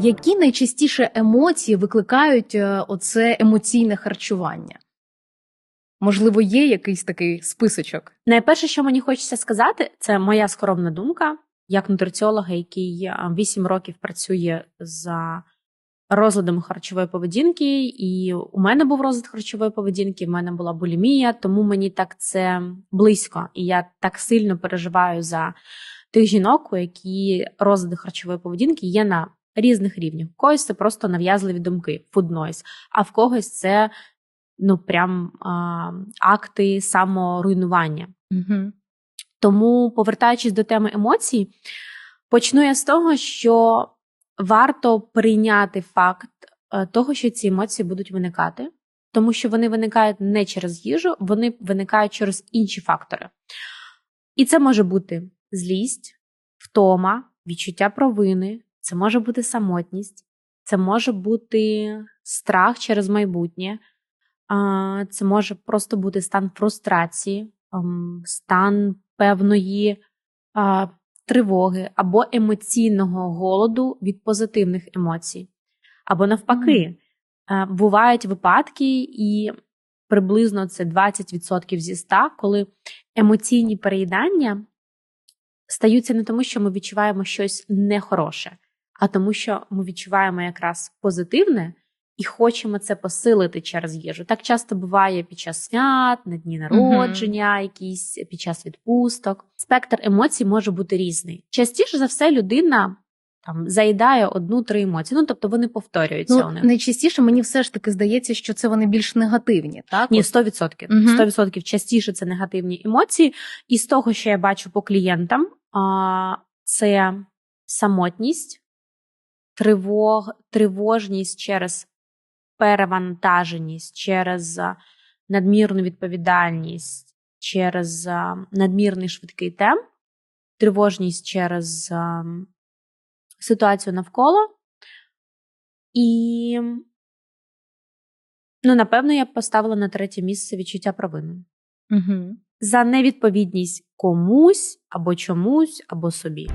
Які найчастіше емоції викликають е, оце емоційне харчування? Можливо, є якийсь такий списочок? Найперше, що мені хочеться сказати, це моя скромна думка, як нутриціолога, який 8 років працює за розладами харчової поведінки, і у мене був розлад харчової поведінки, в мене була булімія, тому мені так це близько, і я так сильно переживаю за тих жінок, у які розлади харчової поведінки є на різних рівнях. В когось це просто нав'язливі думки, food noise, а в когось це ну прям а, акти саморуйнування. Угу. Тому, повертаючись до теми емоцій, почну я з того, що варто прийняти факт е, того, що ці емоції будуть виникати, тому що вони виникають не через їжу, вони виникають через інші фактори. І це може бути злість, втома, відчуття провини, це може бути самотність, це може бути страх через майбутнє, це може просто бути стан фрустрації, ем, стан певної тривоги або емоційного голоду від позитивних емоцій. Або навпаки, mm. бувають випадки, і приблизно це 20% зі 100, коли емоційні переїдання стаються не тому, що ми відчуваємо щось нехороше, а тому, що ми відчуваємо якраз позитивне і хочемо це посилити через їжу. Так часто буває під час свят, на дні народження, угу. якісь під час відпусток. Спектр емоцій може бути різний. Частіше за все, людина. Там заїдає одну-три емоції, ну тобто вони повторюються. Ну, у них. Найчастіше мені все ж таки здається, що це вони більш негативні, так? Ні, 100%. Угу. 100% частіше це негативні емоції. І з того, що я бачу по клієнтам, це самотність, тривог, тривожність через перевантаженість, через надмірну відповідальність, через надмірний швидкий темп, тривожність через ситуацію навколо. І, ну, напевно, я б поставила на третє місце відчуття провини. Угу. За невідповідність комусь або чомусь, або собі.